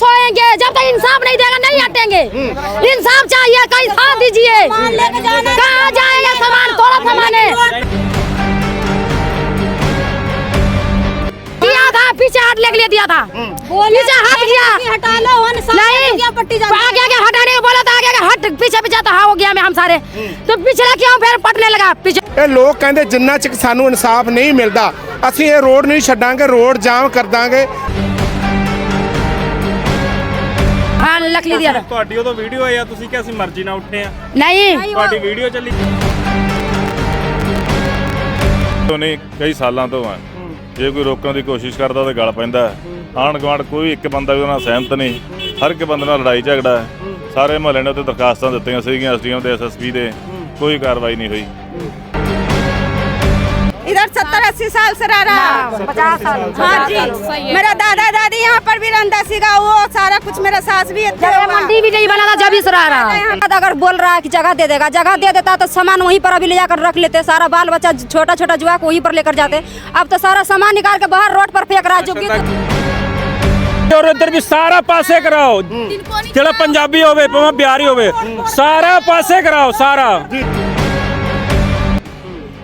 सोएंगे जब तक इंसाफ नहीं देगा नहीं हटेंगे इंसाफ चाहिए कहीं साथ दीजिए कहाँ जाएंगे सामान थोड़ा सामान है दिया था पीछे हाथ लेके लिए दिया था पीछे हाथ गया हटा लो नहीं पट्टी आगे आगे हटाने को बोला था आगे आगे हट पीछे पीछे तो हाँ हो गया मैं हम सारे तो पिछले क्यों फिर पटने लगा पीछे ਇਹ ਲੋਕ ਕਹਿੰਦੇ ਜਿੰਨਾ ਚਿਰ ਸਾਨੂੰ ਇਨਸਾਫ ਨਹੀਂ ਮਿਲਦਾ ਅਸੀਂ ਇਹ ਰੋਡ ਨਹੀਂ ਛੱਡਾਂਗੇ ਰੋਡ ਜਾਮ ਕਰ ਦਾਂਗੇ ਸਾਨੂੰ ਲੱਖ ਲਈ ਦਿਆ ਤੁਹਾਡੀ ਉਦੋਂ ਵੀਡੀਓ ਆਈ ਆ ਤੁਸੀਂ ਕਿਹਾ ਅਸੀਂ ਮਰਜ਼ੀ ਨਾਲ ਉੱਠੇ ਆ। ਨਹੀਂ। ਤੁਹਾਡੀ ਵੀਡੀਓ ਚੱਲੀ। ਨੇ ਕਈ ਸਾਲਾਂ ਤੋਂ ਆ। ਜੇ ਕੋਈ ਰੋਕਣ ਦੀ ਕੋਸ਼ਿਸ਼ ਕਰਦਾ ਤਾਂ ਗਲ ਪੈਂਦਾ। ਆਣ ਗਵਾਂਡ ਕੋਈ ਇੱਕ ਬੰਦਾ ਵੀ ਉਹਨਾਂ ਸਹਿਮਤ ਨਹੀਂ। ਹਰ ਇੱਕ ਬੰਦੇ ਨਾਲ ਲੜਾਈ ਝਗੜਾ ਸਾਰੇ ਮਹੱਲੇ ਨੇ ਉੱਤੇ ਦਰਖਾਸਤਾਂ ਦਿੱਤੀਆਂ ਸੀਗੀਆਂ ਐਸਡੀਐਮ ਦੇ ਐਸਐਸਪੀ ਦੇ। ਕੋਈ ਕਾਰਵਾਈ ਨਹੀਂ ਹੋਈ। इधर सत्तर अस्सी साल से रह रहा है पचास साल हाँ जी मेरा दादा दादी यहाँ पर भी रंदा सीखा वो सारा कुछ मेरा सास भी थे जब मंडी भी नहीं बना था जब इस रहा रहा अगर बोल रहा है कि जगह दे देगा जगह दे देता तो सामान वहीं पर अभी ले जाकर रख लेते सारा बाल बच्चा छोटा छोटा जुआ को वहीं पर लेकर जाते अब तो सारा सामान निकाल के बाहर रोड पर फेंक रहा है जो कि ਔਰ ਇੱਧਰ ਵੀ ਸਾਰਾ ਪਾਸੇ ਕਰਾਓ ਜਿਹੜਾ ਪੰਜਾਬੀ ਹੋਵੇ ਭਾਵੇਂ ਬਿਹਾਰੀ ਹੋਵੇ ਸਾਰਾ ਪਾਸੇ ਕਰਾਓ ਸਾਰਾ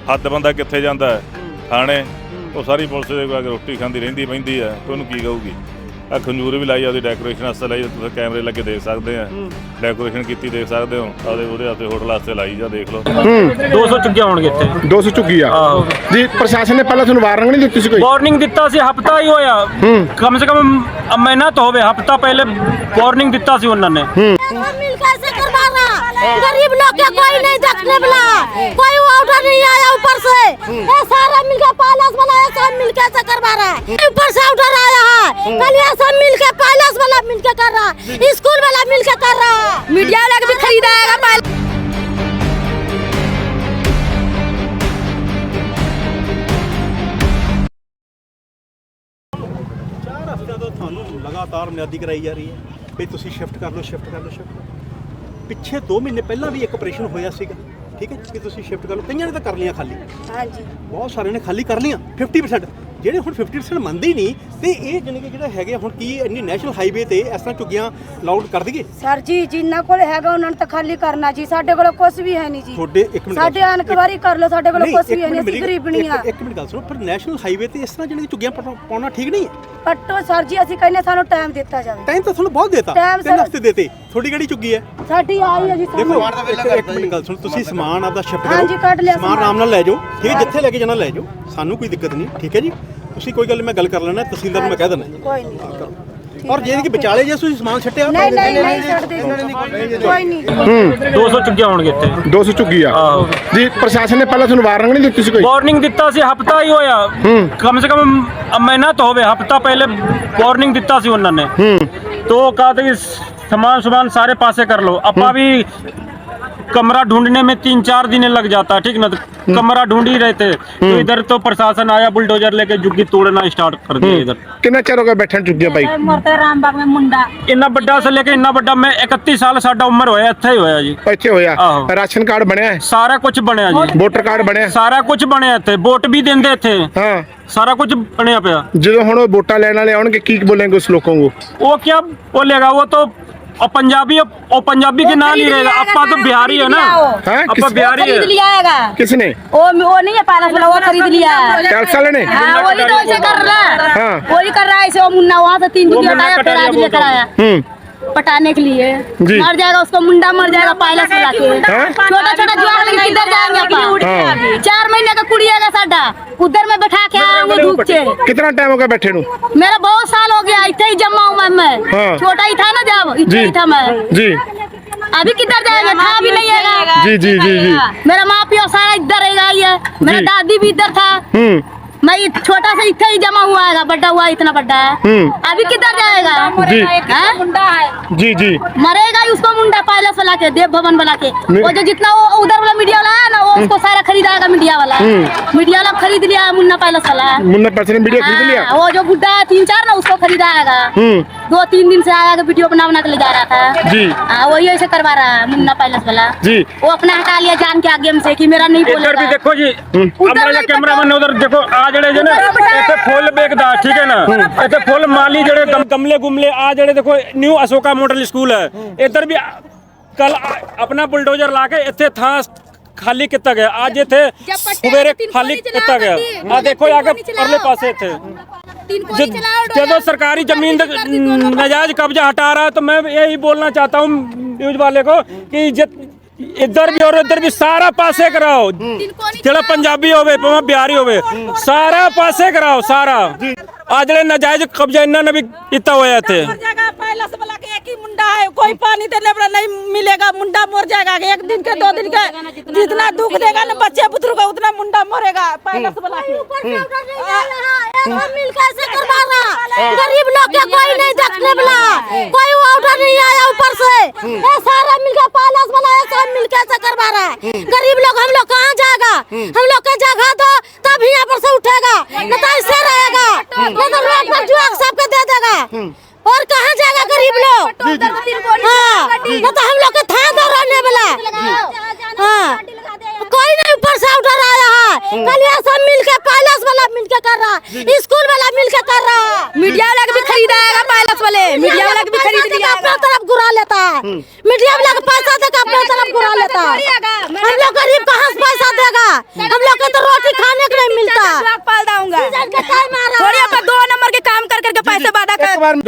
ਹੱਦ ਬੰਦਾ ਕਿੱਥੇ ਜਾਂਦਾ ਹੈ ਥਾਣੇ ਉਹ ਸਾਰੀ ਪੁਲਿਸ ਦੇ ਕੋਲ ਰੋਟੀ ਖਾਂਦੀ ਰਹਿੰਦੀ ਬਹਿੰਦੀ ਹੈ ਤੇ ਉਹਨੂੰ ਕੀ ਕਹੂਗੀ ਆ ਖੰਜੂਰ ਵੀ ਲਾਈ ਆ ਉਹਦੀ ਡੈਕੋਰੇਸ਼ਨ ਵਾਸਤੇ ਲਾਈ ਆ, ਤੁਸੀਂ ਕੈਮਰੇ ਲੱਗੇ ਦੇਖ ਸਕਦੇ ਆ ਡੈਕੋਰੇਸ਼ਨ ਕੀਤੀ ਦੇਖ ਸਕਦੇ ਹੋ ਆਦੇ ਉਹਦੇ ਵਾਸਤੇ ਹੋਟਲ ਵਾਸਤੇ ਲਾਈ ਜਾ ਦੇਖ ਲਓ 200 ਚੁੱਕੇ ਹੋਣਗੇ ਇੱਥੇ 200 ਝੁੱਗੀ ਆ ਆਹੋ ਜੀ ਪ੍ਰਸ਼ਾਸਨ ਨੇ ਪਹਿਲਾਂ ਤੁਹਾਨੂੰ ਵਾਰਨਿੰਗ ਨਹੀਂ ਦਿੱਤੀ ਸੀ ਕੋਈ ਵਾਰਨਿੰਗ ਦਿੱਤਾ ਸੀ ਹਫਤਾ ਹੀ ਹੋਇਆ ਕਮ ਸੇ ਕਮ ਮਹੀਨਾ ਤਾਂ ਹੋਵੇ ਹਫਤਾ ਪਹਿਲੇ ਵਾਰਨਿੰਗ ਦਿੱਤਾ ਸੀ ਉਹਨਾਂ ਨੇ मिलकर से करवा रहा गरीब लोग के कोई नहीं देखने वाला कोई बनाया सब मिलकर से करवा रहा है ऊपर से ऑर्डर आया है कल ये सब मिलकर पैलेस वाला मिलकर कर रहा है स्कूल वाला मिलकर कर रहा है मीडिया वाला भी खरीदाएगा पैलेस ਚਾਰ ਹਫ਼ਤਿਆਂ ਤੋਂ ਤੁਹਾਨੂੰ ਲਗਾਤਾਰ ਮਿਆਦੀ ਕਰਾਈ ਜਾ ਰਹੀ ਹੈ ਵੀ ਤੁਸੀਂ ਸ਼ਿਫਟ ਕਰ ਲਓ ਸ਼ਿਫਟ ਕਰ ਲਓ ਸ਼ਿਫਟ ਪਿੱਛੇ 2 ਮਹੀਨੇ ਪਹਿਲਾਂ ਵੀ ਇੱਕ ਆਪਰੇਸ਼ਨ ਹੋਇਆ ਸੀਗਾ ਠੀਕ ਹੈ ਕਿ ਤੁਸੀਂ ਸ਼ਿਫਟ ਕਰ ਲਓ ਕਈਆਂ ਨੇ ਤਾਂ ਕਰ ਲਿਆ ਖਾਲੀ ਹਾਂਜੀ ਬਹੁਤ ਸਾਰਿਆਂ ਨੇ ਖਾਲੀ ਕਰ ਲਿਆ 50% ਜਿਹੜੇ ਹੁਣ 50% ਮੰਨਦੇ ਹੀ ਨਹੀਂ ਤੇ ਇਹ ਜਾਣੀ ਕਿ ਜਿਹੜਾ ਹੈਗੇ ਹੁਣ ਕੀ ਇੰਨੀ ਨੈਸ਼ਨਲ ਹਾਈਵੇ ਤੇ ਇਸ ਤਰ੍ਹਾਂ ਝੁੱਗੀਆਂ ਲਾਊਡ ਕਰ ਦਈਏ? ਸਰ ਜੀ ਜਿੰਨਾ ਕੋਲ ਹੈਗਾ ਉਹਨਾਂ ਨੂੰ ਤਾਂ ਖਾਲੀ ਕਰਨਾ ਜੀ ਸਾਡੇ ਕੋਲ ਕੁਝ ਵੀ ਹੈ ਨਹੀਂ ਜੀ। ਤੁਹਾਡੇ ਇੱਕ ਮਿੰਟ ਸਾਡੇ ਅਨਕਵਾਰੀ ਕਰ ਲਓ ਸਾਡੇ ਕੋਲ ਕੁਝ ਵੀ ਹੈ ਨਹੀਂ ਗਰੀਬ ਨਹੀਂ ਆ ਇੱਕ- ਮਿੰਟ ਗੱਲ ਸੁਣੋ ਪਰ ਨੈਸ਼ਨਲ ਹਾਈਵੇ ਤੇ ਇਸ ਤਰ੍ਹਾਂ ਜਿਹੜੀ ਝੁੱਗੀਆਂ ਪਾਉਣਾ ਠੀਕ ਨਹੀਂ ਹੈ? ਪੱਟੋ ਸਰ ਜੀ ਅਸੀਂ ਕਹਿੰਦੇ ਸਾਨੂੰ ਟਾਈਮ ਦਿੱਤਾ ਜਾਵੇ। ਟਾਈਮ ਤਾਂ ਤੁਹਾਨੂੰ ਬਹੁਤ ਦੇਤਾ। Time ਤਿੰਨ ਸਰ- ਹਫ਼ਤੇ ਦੇਤੇ। ਥੋੜੀ ਕਿਹੜੀ ਝੁੱਗੀ ਹੈ? ਸਾਡੀ ਆਈ ਹੈ ਜੀ ਦੇਖੋ ਇੱਕ ਇੱਕ ਮਿੰਟ ਗੱਲ ਸੁਣੋ ਤੁਸੀਂ ਸਮਾਨ ਆਪਦਾ ਸ਼ਿਫਟ ਕਰੋ ਹਾਂਜੀ, ਕੱਢ ਲਿਆ ਸਮਾਨ ਸਮਾਨ। ਆਰਾਮ ਨਾਲ ਲੈ ਜਾਓ। ਠੀਕ ਹੈ ਜਿੱਥੇ ਲੈ ਕੇ ਜਾਣਾ ਲੈ ਜਾਓ। ਸਾਨੂੰ ਕੋਈ ਦਿੱਕਤ ਨਹੀਂ ਠੀਕ ਹੈ ਜੀ? ਤੁਸੀਂ ਕੋਈ ਗੱਲ ਨੀ, ਮੈਂ ਗੱਲ ਕਰ ਲੈਣਾ ਤਹਿਸੀਲਦਾਰ ਨੂੰ ਮੈਂ ਕਹਿ ਦੇਣਾ ਕੋਈ ਨਹੀਂ। ਔਰ ਜਿਹਦੇ ਕਿ ਵਿਚਾਲੇ ਜੇ ਤੁਸੀਂ ਸਮਾਨ ਛੱਟਿਆ ਨਹੀਂ ਨਹੀਂ ਨਹੀਂ ਛੱਡਦੇ ਕੋਈ ਨਹੀਂ 200 ਚੁੱਕੇ ਹੋਣਗੇ ਇੱਥੇ। 200 ਝੁੱਗੀ ਆ ਆਹੋ। ਜੀ ਪ੍ਰਸ਼ਾਸਨ ਨੇ ਪਹਿਲਾਂ ਤੁਹਾਨੂੰ ਵਾਰਨਿੰਗ ਨਹੀਂ ਦਿੱਤੀ ਸੀ ਕੋਈ? ਵਾਰਨਿੰਗ ਦਿੱਤਾ ਸੀ ਹਫਤਾ ਹੀ ਹੋਇਆ। ਹੂੰ। ਕਮ ਸੇ ਕਮ ਮਹੀਨਾ ਤਾਂ ਹੋਵੇ ਹਫਤਾ ਪਹਿਲੇ ਵਾਰਨਿੰਗ ਦਿੱਤਾ ਸੀ ਉਹਨਾਂ ਨੇ। ਹੂੰ। ਤੋ ਕਹਤੇ ਕਿ ਸਮਾਨ ਸਮਾਨ ਸਾਰੇ ਪਾਸੇ ਕਰ ਲੋ ਆਪਾਂ ਵੀ कमरा ढूंढने में तीन चार दिन लग जाता ठीक ना तो कमरा ढूंढ ही रहे थे तो इधर तो प्रशासन आया बुलडोजर लेके झुग्गी तोड़ना स्टार्ट कर दिया इधर ਕਿੰਨਾ ਚਿਰ ਹੋ ਗਿਆ ਬੈਠਣ ਚੁੱਕਿਆ ਭਾਈ? ਮਰਦਾ ਰਾਮਬਾਗ ਮੈਂ ਮੁੰਡਾ। ਇੰਨਾ ਵੱਡਾ ਸੇ ਲੈ ਕੇ ਇੰਨਾ ਵੱਡਾ ਮੈਂ 31 ਸਾਲ ਸਾਡਾ ਉਮਰ ਹੋਇਆ ਇੱਥੇ ਹੀ ਹੋਇਆ ਜੀ। ਇੱਥੇ ਹੋਇਆ? ਆਹੋ। ਰਾਸ਼ਨ ਕਾਰਡ ਬਣਿਆ? ਹੈ ਸਾਰਾ ਕੁਝ ਬਣਿਆ ਜੀ। ਵੋਟਰ ਕਾਰਡ ਬਣਿਆ? ਹੈ? ਸਾਰਾ ਕੁਝ ਬਣਿਆ ਇੱਥੇ ਵੋਟ ਵੀ ਦਿੰਦੇ ਇੱਥੇ। ਹਾਂ। ਸਾਰਾ ਕੁਝ ਬਣਿਆ ਪਿਆ। ਜਦੋਂ ਹੁਣ ਉਹ ਵੋਟਾਂ ਲੈਣ ਵਾਲੇ ਆਉਣਗੇ ਕੀ ਬੋਲਣਗੇ ਉਸ ਲੋਕਾਂ और पंजाबी और पंजाबी के नाम ही रहेगा। अपा तो बिहारी है ना? अपा बिहारी है। खरीद लिया किसने? वो वो नहीं है पारा वाला वो खरीद लिया। है टैक्स ने? हाँ वही तो ऐसे कर रहा। है। हाँ। वही कर रहा है ऐसे वो मुन्ना वहाँ से तीन दिन लगाया फिर आज लेकर आया। हम्म। पटाने के लिए। मर जाएगा उसको मुंडा मर जाएगा पैलेस वाला के छोटा छोटा जुआ लेके किधर जाएँगे हाँ। चार महीने का कुड़ी आएगा साडा। उधर में बैठा के आया हूँ धूप से कितना टाइम हो गया बैठे नु? मेरा बहुत साल हो गया इतना ही जमा हुआ मैं। हाँ। छोटा ही था ना जब इतना ही था मैं। जी। अभी किधर जाएगा? था भी नहीं आएगा। जी जी जी जी। मेरा माँ पियो सारा इधर रहेगा है मेरा दादी भी इधर था। हम्म। मैं छोटा सा इतना ही जमा हुआ है बड्डा हुआ इतना बड्डा है। हम्म। अभी किधर जाएगा? जी। हैं? मुंडा है। जी जी। मरेगा ही उसको मुंडा पैलेस वाला के देव भवन बना के। वो जो जितना वो उधर वाला मीडिया वाला है ना वो उसको सारा खरीदाएगा मीडिया वाला। मीडिया वाला खरीद लिया मुन्ना पैलेस वाला। मुन्ना पैलेस ने मीडिया खरीद लिया? हाँ, वो जो बुढ़ा है तीन चार ना उसको खरीदाएगा। हम्म। दो तीन दिन से आया वीडियो बना बना के ले जा रहा था। जी। आ, वही ऐसे करवा रहा है मुन्ना पैलेस वाला। जी। वो अपना हटा लिया जान के आगे से कि मेरा नहीं बोल भी देखो जी अब कैमरा मैन उधर देखो आ जड़े जे ना ऐसे फूल बेकदा ठीक है ना? ऐसे फूल माली जड़े गमले गुमले आ जड़े देखो न्यू अशोका मॉडल स्कूल है। इधर भी कल अपना बुलडोजर ला के इतने था खाली कितना गया। आज ये थे सवेरे खाली कितना गया। आ देखो आगे परले पास थे ਪਰਲੇ ਪਾਸੇ ਇੱਥੇ जब- ਜਦੋਂ ਸਰਕਾਰੀ ਜ਼ਮੀਨ ਦਾ ਨਜਾਇਜ਼ ਕਬਜ਼ਾ हटा रहा है तो मैं यही बोलना चाहता हूँ न्यूज वाले को कि जित- ਇੱਧਰ ਵੀ ਔਰ ਇੱਧਰ ਵੀ ਸਾਰਾ ਪਾਸੇ ਕਰਾਓ ਜਿਹੜਾ ਪੰਜਾਬੀ ਹੋਵੇ ਭਾਵੇਂ ਬਿਹਾਰੀ ਹੋਵੇ ਸਾਰਾ ਪਾਸੇ ਕਰਾਓ ਸਾਰਾ ਆ ਜਿਹੜੇ ਨਜਾਇਜ਼ ਕਬਜ਼ਾ ਇਹਨਾਂ ਨੇ ਵੀ ਕੀਤਾ ਹੋਇਆ ਇੱਥੇ मर जाएगा पैलेस वाला के एक ही मुंडा है कोई पानी देने वाला नहीं मिलेगा मुंडा मर जाएगा एक दिन के दो दिन के जितना दुख देगा ना बच्चे बुतरू का उतना मुंडा मरेगा पैलेस वाला के ऊपर से उधर नहीं आ रहा है एक हम मिल कैसे करवा रहा गरीब लोग के कोई नहीं देखने वाला कोई ऑर्डर नहीं आया ऊपर से ये सारा मिल के पैलेस बनाया सब मिल के ऐसे करवा रहा है गरीब लोग हम लोग कहाँ जाएगा हम लोग के जगह दो तब यहाँ पर से उठेगा नहीं तो ऐसे रहेगा तो रोड पर जुआ सबके दे देगा और कहाँ जाएगा गरीब लोग? हाँ नहीं तो हम लोग के था दो रहने वाला हाँ। कोई नहीं ऊपर से उधर आया है। कल ये सब मिल के पैलेस वाला मिल के कर रहा है। स्कूल वाला मिल के कर रहा है। मीडिया वाला भी खरीदा है पैलेस वाले। मीडिया वाला भी खरीद लिया अपना तरफ़ घुरा लेता है। मीडिया वाला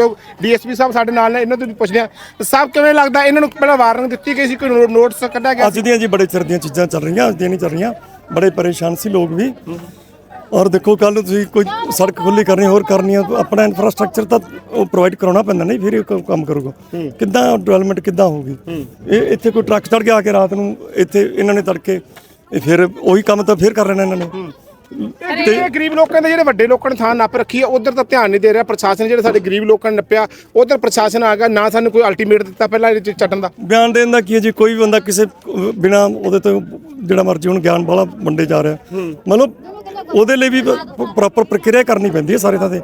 ਜੋ ਡੀਐਸਪੀ ਸਾਹਿਬ ਸਾਡੇ ਨਾਲ ਨੇ ਇਹਨਾਂ ਤੋਂ ਵੀ ਪੁੱਛਦੇ ਆ ਸਾਹਿਬ ਕਿਵੇਂ ਲੱਗਦਾ? ਇਹਨਾਂ ਨੂੰ ਪਹਿਲਾਂ ਵਾਰਨਿੰਗ ਦਿੱਤੀ ਗਈ ਸੀ ਕੋਈ ਨੋਟਿਸ ਕੱਢਿਆ ਗਿਆ ਅੱਜ ਦੀਆਂ ਜੀ ਬੜੇ ਚਿਰ ਦੀਆਂ ਚੀਜ਼ਾਂ ਚੱਲ ਰਹੀਆਂ ਅੱਜ ਦੀਆਂ ਨਹੀਂ ਚੱਲ ਰਹੀਆਂ। ਬੜੇ ਪਰੇਸ਼ਾਨ ਸੀ ਲੋਕ ਵੀ। ਔਰ ਦੇਖੋ ਕੱਲ ਤੁਸੀਂ ਕੋਈ ਸੜਕ ਖੁੱਲੀ ਕਰਨੀ ਹੋਰ ਕਰਨੀ ਆ ਆਪਣਾ ਇਨਫਰਾਸਟ੍ਰਕਚਰ ਤਾਂ ਉਹ ਪ੍ਰੋਵਾਈਡ ਕਰਾਉਣਾ ਪੈਂਦਾ ਨਹੀਂ ਫਿਰ ਇਹ ਕੰਮ ਕਰੂਗਾ। ਕਿੱਦਾਂ ਡਿਵੈਲਪਮੈਂਟ ਕਿੱਦਾਂ ਹੋਊਗੀ? ਇਹ ਇੱਥੇ ਕੋਈ ਟਰੱਕ ਚੜ ਕੇ ਆ ਕੇ ਰਾਤ ਨੂੰ ਇੱਥੇ ਇਹਨਾਂ ਨੇ ਤੜਕੇ ਇਹ ਫਿਰ ਉਹੀ ਕੰਮ ਤਾਂ ਫਿਰ ਕਰ ਲੈਣਾ ਇਹਨਾਂ ਨੇ। ਜਿਹੜੇ ਗਰੀਬ ਲੋਕਾਂ ਦੇ ਜਿਹੜੇ ਵੱਡੇ ਲੋਕਾਂ ਨੇ ਥਾਂ ਨੱਪ ਰੱਖੀ ਹੈ ਉਧਰ ਤਾਂ ਧਿਆਨ ਨਹੀਂ ਦੇ ਰਿਹਾ ਪ੍ਰਸ਼ਾਸਨ ਜਿਹੜੇ ਸਾਡੇ ਗਰੀਬ ਲੋਕਾਂ ਨੇ ਨੱਪਿਆ ਉਧਰ ਪ੍ਰਸ਼ਾਸਨ ਆ ਗਿਆ ਨਾ ਸਾਨੂੰ ਕੋਈ ਅਲਟੀਮੇਟ ਦਿੱਤਾ ਪਹਿਲਾਂ ਇਹਦੇ ਚ ਚੱਟਣ ਦਾ। ਬਿਆਨ ਦੇਣ ਦਾ ਕੀ ਹੈ ਜੀ? ਕੋਈ ਵੀ ਬੰਦਾ ਕਿਸੇ ਬਿਨਾ ਉਹਦੇ ਤੋਂ ਜਿਹੜਾ ਮਰਜ਼ੀ ਹੁਣ ਗਿਆਨ ਵਾਲਾ ਵੰਡੇ ਜਾ ਰਿਹਾ। ਮਤਲਬ ਉਹਦੇ ਲਈ ਵੀ ਪ੍ਰੋਪਰ ਪ੍ਰਕਿਰਿਆ ਕਰਨੀ ਪੈਂਦੀ ਹੈ ਸਾਰੇ ਥਾਂ ਤੇ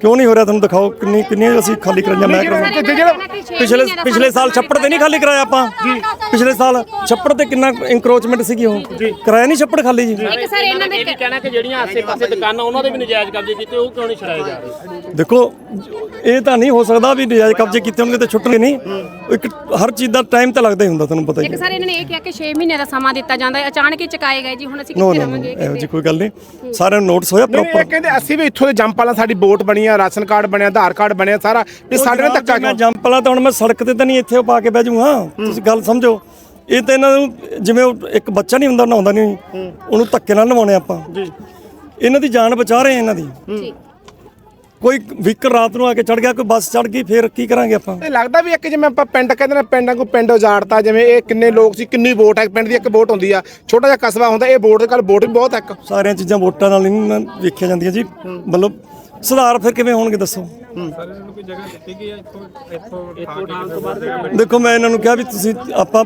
ਕਿਉਂ ਨਹੀਂ ਹੋ ਰਿਹਾ? ਤੁਹਾਨੂੰ ਦਿਖਾਓ ਕਿੰਨੀ ਕਿੰਨੀਆਂ ਅਸੀਂ ਖਾਲੀ ਕਰਾਈਆਂ ਮੈਂ ਜਿਹੜਾ ਪਿਛਲੇ ਪਿਛਲੇ ਸਾਲ ਛੱਪੜ ਤੇ ਨਹੀਂ ਖਾਲੀ ਕਰਾਇਆ ਆਪਾਂ। ਜੀ। ਪਿਛਲੇ ਸਾਲ ਛੱਪੜ ਤੇ ਕਿੰਨਾ ਇੰਕਰੋਚਮੈਂਟ ਸੀਗੀ ਉਹ। ਕਰਾਇਆ ਨਹੀਂ ਛੱਪੜ ਖਾਲੀ ਜੀ? ਦੇਖੋ ਇਹ ਤਾਂ ਨਹੀਂ ਹੋ ਸਕਦਾ ਵੀ ਨਜਾਇਜ਼ ਕਬਜ਼ੇ ਕੀਤੇ ਹੋਣਗੇ ਤੇ ਛੁੱਟਣਗੇ ਨਹੀਂ। ਇੱਕ ਹਰ ਚੀਜ਼ ਦਾ ਟਾਈਮ ਤਾਂ ਲੱਗਦਾ ਹੀ ਹੁੰਦਾ ਤੁਹਾਨੂੰ ਪਤਾ ਹੀ ਇੱਕ ਹੈ। ਸਰ ਇਹਨਾਂ ਨੇ ਇਹ ਕਿਹਾ ਕਿ 6 ਮਹੀਨੇ ਦਾ ਸਮਾਂ ਦਿੱਤਾ ਜਾਂਦਾ ਹੈ। ਅਚਾਨਕ ਹੀ ਚੁਕਾਏ ਗਏ ਜੀ ਹੁਣ ਅਸੀਂ ਕਿੱਥੇ ਰਵਾਂਗੇ? ਇਹੋ ਜੀ ਕੋਈ ਗੱਲ ਨਹੀਂ। ਸਾਰਿਆਂ ਨੂੰ ਨੋਟਿਸ ਹੋਇਆ ਨਹੀਂ, ਇਹ ਪ੍ਰੋਪਰ ਕਹਿੰਦੇ ਅਸੀਂ ਵੀ ਇੱਥੋਂ ਦੇ ਜੰਪ ਵਾਲਾ ਸਾਡੀ ਵੋਟ ਬਣੀ ਆ ਰਾਸ਼ਨ ਕਾਰਡ ਬਣਿਆ ਆਧਾਰ ਕਾਰਡ ਬਣਿਆ ਸਾਰਾ। ਵੀ ਸਾਡੇ ਨਾਲ ਧੱਕਾ ਮੈਂ ਕਿਉਂ? ਤਾਂ ਹੁਣ ਮੈਂ ਸੜਕ ਤੇ ਤਾਂ ਨਹੀਂ ਇੱਥੇ ਉਹ ਪਾ ਕੇ ਬਹਿ ਜਾਊਂਗਾ ਤੁਸੀਂ ਗੱਲ ਸਮਝੋ। ਇਹ ਤਾਂ ਇਹਨਾਂ ਨੂੰ ਜਿਵੇਂ ਉਹ ਇੱਕ ਬੱਚਾ ਨਹੀਂ ਹੁੰਦਾ ਨਹਾਉਂਦਾ ਨਹੀਂ। ਉਹਨੂੰ ਧੱਕੇ ਨਾਲ ਨਵਾਉਣੇ ਆਪਾਂ। ਜੀ। ਇਹਨਾਂ ਦੀ ਜਾਨ ਬਚਾ ਰਹੇ ਆ ਇਹਨਾਂ ਦੀ। ਜੀ ਕੋਈ ਵਹੀਕਲ ਰਾਤ ਨੂੰ ਆ ਕੇ ਚੜ ਗਿਆ ਕੋਈ ਬੱਸ ਚੜ ਗਈ ਫੇਰ ਕੀ ਕਰਾਂਗੇ ਆਪਾਂ? ਇਹ ਲੱਗਦਾ ਵੀ ਇੱਕ ਜਿਵੇਂ ਆਪਾਂ ਪਿੰਡ ਕਹਿੰਦੇ ਨੇ ਪਿੰਡਾਂ ਕੋ ਪਿੰਡ ਉਜਾੜਤਾ ਜਿਵੇਂ ਇਹ ਕਿੰਨੇ ਲੋਕ ਸੀ ਕਿੰਨੀ ਵੋਟ ਹੈ ਪਿੰਡ ਦੀ ਇੱਕ ਵੋਟ ਹੁੰਦੀ ਆ ਛੋਟਾ ਜਿਹਾ ਕਸਬਾ ਹੁੰਦਾ ਇਹ ਵੋਟ ਦੇ ਕੱਲ ਵੋਟ ਵੀ ਬਹੁਤ ਹੈ ਇੱਕ। ਸਾਰੀਆਂ ਚੀਜ਼ਾਂ ਵੋਟਾਂ ਨਾਲ ਨਹੀਂ ਵੇਖੀਆਂ ਜਾਂਦੀਆਂ ਜੀ। ਮਤਲਬ ਸੁਧਾਰ ਫਿਰ ਕਿਵੇਂ ਹੋਣਗੇ ਦੱਸੋ? ਦੇਖੋ ਮੈਂ ਇਹਨਾਂ ਨੂੰ ਕਿਹਾ ਵੀ ਤੁਸੀਂ ਆਪਾਂ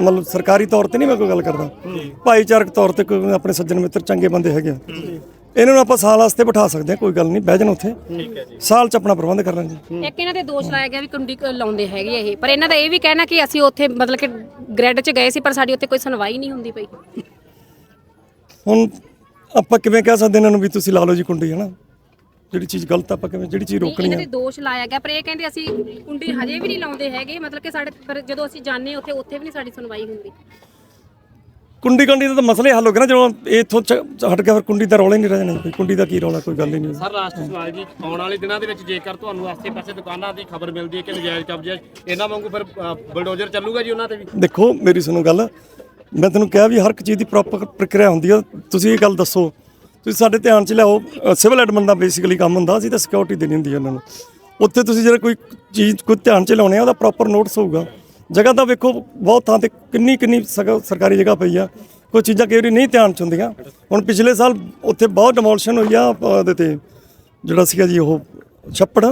ਮਤਲਬ ਸਰਕਾਰੀ ਤੌਰ ਤੇ ਨਹੀਂ ਮੈਂ ਕੋਈ ਗੱਲ ਕਰਦਾ। ਭਾਈਚਾਰਕ ਤੌਰ ਤੇ ਕੋਈ ਆਪਣੇ ਸੱਜਣ ਮਿੱਤਰ ਚੰਗੇ ਬੰਦੇ ਹੈਗੇ ਆ। ਇਹਨਾਂ ਨੂੰ ਆਪਾਂ ਸਾਲ ਵਾਸਤੇ ਬਿਠਾ ਸਕਦੇ ਹਾਂ ਕੋਈ ਗੱਲ ਨਹੀਂ ਬਹਿ ਜਾਣ ਉੱਥੇ। ਸਾਲ ਚ ਆਪਣਾ ਪ੍ਰਬੰਧ ਕਰ ਲਾਂਗੇ। ਇੱਕ ਇਹਨਾਂ ਦੇ ਦੋਸ਼ ਲਾਇਆ ਗਿਆ ਵੀ ਕੁੰਡੀ ਕ- ਲਾਉਂਦੇ ਹੈਗੇ ਇਹ। ਪਰ ਇਹਨਾਂ ਦਾ ਇਹ ਵੀ ਕਹਿਣਾ ਕਿ ਅਸੀਂ ਉੱਥੇ ਮਤਲਬ ਕਿ ਗ੍ਰੈਡ 'ਚ ਗਏ ਸੀ ਪਰ ਸਾਡੀ ਉੱਥੇ ਕੋਈ ਸੁਣਵਾਈ ਨਹੀਂ ਹੁੰਦੀ ਪਈ। ਹੁਣ ਆਪਾਂ ਕਿਵੇਂ ਕਹਿ ਸਕਦੇ ਇਹਨਾਂ ਨੂੰ ਵੀ ਤੁਸੀਂ ਲਾ ਲਓ ਜੀ ਕੁੰਡੀ ਹਨਾ? ਜਿਹੜੀ ਚੀਜ਼ ਗਲਤ ਆ, ਆਪਾਂ ਕਿਵੇਂ ਜਿਹੜੀ ਚੀਜ਼ ਰੋਕਣੀ ਇਹਨਾਂ ਦੇ ਦੋਸ਼ ਲਾਇਆ ਗਿਆ ਪਰ ਇਹ ਕਹਿੰਦੇ ਅਸੀਂ ਕੁੰਡੀ ਹਜੇ ਵੀ ਨਹੀਂ ਲਾਉਂਦੇ ਹੈਗੇ। ਮਤਲਬ ਕਿ ਸਾਡੇ ਪਰ ਜਦੋਂ ਅਸੀਂ ਜਾਂਦੇ ਉੱਥੇ ਉੱਥੇ ਵੀ ਨਹੀਂ ਸਾਡੀ ਸੁਣਵਾਈ ਹੁੰਦੀ। ਕੁੰਡੀ ਕੰਡੀ ਦਾ ਤਾਂ ਮਸਲੇ ਹੱਲ ਹੋ ਗਏ ਨਾ ਜਦੋਂ ਇਹ ਇੱਥੋਂ ਚ- ਹਟ ਗਿਆ ਫਿਰ ਕੁੰਡੀ ਦਾ ਰੌਲਾ ਹੀ ਨਹੀਂ ਰਹਿ ਜਾਣਾ ਕੋਈ ਕੁੰਡੀ ਦਾ ਕੀ ਰੌਲਾ ਕੋਈ ਗੱਲ ਹੀ ਨਹੀਂ। ਸਰ ਲਾਸਟ ਸਵਾਲ ਜੀ ਆਉਣ ਵਾਲੇ ਦਿਨਾਂ ਦੇ ਵਿੱਚ ਜੇਕਰ ਤੁਹਾਨੂੰ ਆਸੇ-ਪਾਸੇ ਦੁਕਾਨਾਂ ਦੀ ਖਬਰ ਮਿਲਦੀ ਹੈ ਕਿ ਨਜਾਇਜ਼ ਕਬਜ਼ੇ ਇਹਨਾਂ ਵਾਂਗੂ ਫਿਰ ਬਲਡੋਜ਼ਰ ਚੱਲੂਗਾ ਜੀ ਉਹਨਾਂ ਤੇ ਵੀ? ਦੇਖੋ ਮੇਰੀ ਸੁਣੋ ਗੱਲ ਮੈਂ ਤੈਨੂੰ ਕਿਹਾ ਵੀ ਹਰ ਇੱਕ ਚੀਜ਼ ਦੀ ਪ੍ਰੋਪਰ ਪ੍ਰਕਿਰਿਆ ਹੁੰਦੀ ਆ ਤੁਸੀਂ ਇਹ ਗੱਲ ਦੱਸੋ ਤੁਸੀਂ ਸਾਡੇ ਧਿਆਨ 'ਚ ਲਿਆਓ ਸਿਵਲ ਐਡਮਨ ਦਾ ਬੇਸਿਕਲੀ ਕੰਮ ਹੁੰਦਾ ਅਸੀਂ ਤਾਂ ਸਿਕਿਉਰਿਟੀ ਦੇਣੀ ਹੁੰਦੀ ਹੈ ਉਹਨਾਂ ਨੂੰ। ਉੱਥੇ ਤੁਸੀਂ ਜਿਹੜਾ ਕੋਈ ਚੀਜ਼ ਕੋਈ ਧਿਆਨ 'ਚ ਲਾਉਣੇ ਆ ਉਹਦਾ ਪ੍ਰੋਪਰ ਨੋਟਿਸ ਹੋਊਗਾ। ਜਗ੍ਹਾ ਤਾਂ ਵੇਖੋ ਬਹੁਤ ਥਾਂ ਤੇ ਕਿੰਨੀ ਕਿੰਨੀ ਸਗ- ਸਰਕਾਰੀ ਜਗ੍ਹਾ ਪਈ ਆ। ਕੋਈ ਚੀਜ਼ਾਂ ਕਈ ਵਾਰੀ ਨਹੀਂ ਧਿਆਨ 'ਚ ਹੁੰਦੀਆਂ। ਹੁਣ ਪਿਛਲੇ ਸਾਲ ਉੱਥੇ ਬਹੁਤ ਡਿਮੋਲੀਸ਼ਨ ਹੋਈ ਆ ਉਹਦੇ ਤੇ ਜਿਹੜਾ ਸੀਗਾ ਜੀ ਉਹ ਛੱਪੜ।